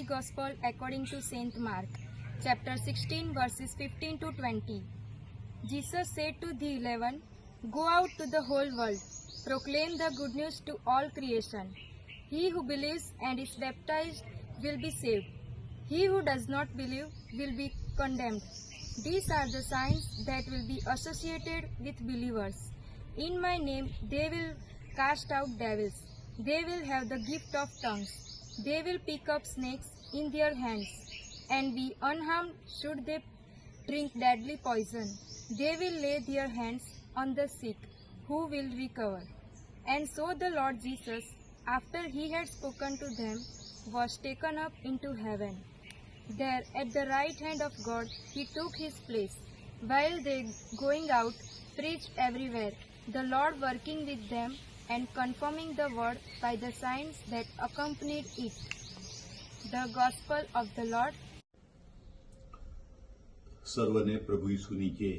Holy Gospel according to Saint Mark, chapter 16, verses 15 to 20. Jesus said to the eleven, Go out to the whole world, proclaim the good news to all creation. He who believes and is baptized will be saved. He who does not believe will be condemned. These are the signs that will be associated with believers. In my name they will cast out devils. They will have the gift of tongues. They will pick up snakes in their hands and be unharmed should they drink deadly poison. They will lay their hands on the sick, who will recover. And so the Lord Jesus, after he had spoken to them, was taken up into heaven. There, at the right hand of God, he took his place. While they, going out, preached everywhere, the Lord working with them and confirming the word by the signs that accompanied it. The Gospel of the Lord. સર્વને પ્રભુ ઈસુની જય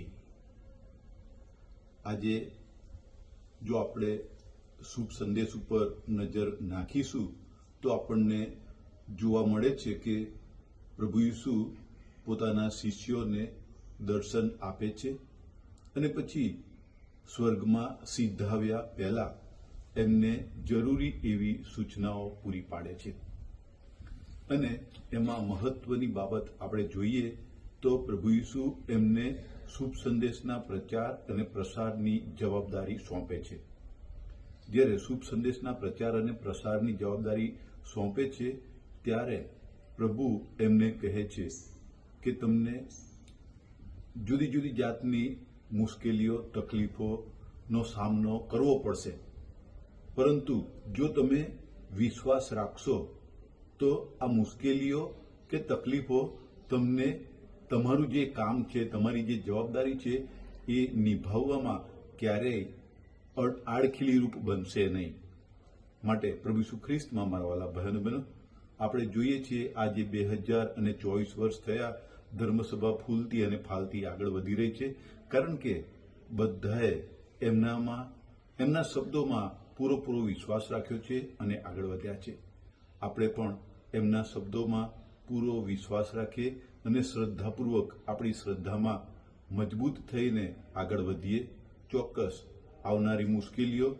આજે જો આપણે શુભ સંદેશ ઉપર નજર નાખીશું, તો આપણને જોવા મળે છે કે પ્રભુ ઈસુ પોતાના શિષ્યોને દર્શન આપે છે અને પછી સ્વર્ગમાં સીધાવ્યા પહેલા એમને જરૂરી એવી સૂચનાઓ પૂરી પાડે છે. અને એમાં મહત્વની બાબત આપણે જોઈએ તો પ્રભુ ઈસુ એમને શુભ સંદેશના પ્રચાર અને પ્રસારની જવાબદારી સોંપે છે. જ્યારે શુભ સંદેશના પ્રચાર અને પ્રસારની જવાબદારી સોંપે છે, ત્યારે પ્રભુ એમને કહે છે કે તમને જુદી જુદી જાતની મુશ્કેલીઓ, તકલીફોનો સામનો કરવો પડશે. પરંતુ જો તમે વિશ્વાસ રાખશો, તો આ મુશ્કેલીઓ કે તકલીફો તમને તમારું જે કામ છે, તમારી જે જવાબદારી છે, એ નિભાવવામાં ક્યારેય આડખીલી રૂપ બનશે નહીં. માટે પ્રભુ ઈસુ ખ્રિસ્તમાં મારા વાલા બહેનો બહેનો, આપણે જોઈએ છીએ આજે બે હજાર અને ચોવીસ વર્ષ થયા, ધર્મસભા ફૂલતી અને ફાલતી આગળ વધી રહી છે, કારણ કે બધાએ એમનામાં, એમના શબ્દોમાં પૂરેપૂરો વિશ્વાસ રાખ્યો છે અને આગળ વધ્યા છે. આપણે પણ એમના શબ્દોમાં પૂરો વિશ્વાસ રાખીએ અને શ્રદ્ધાપૂર્વક આપણી શ્રદ્ધામાં મજબૂત થઈને આગળ વધીએ. ચોક્કસ આવનારી મુશ્કેલીઓ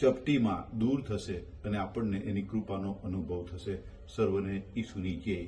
ચપટીમાં દૂર થશે અને આપણને એની કૃપાનો અનુભવ થશે. સર્વને ઈશુની જય.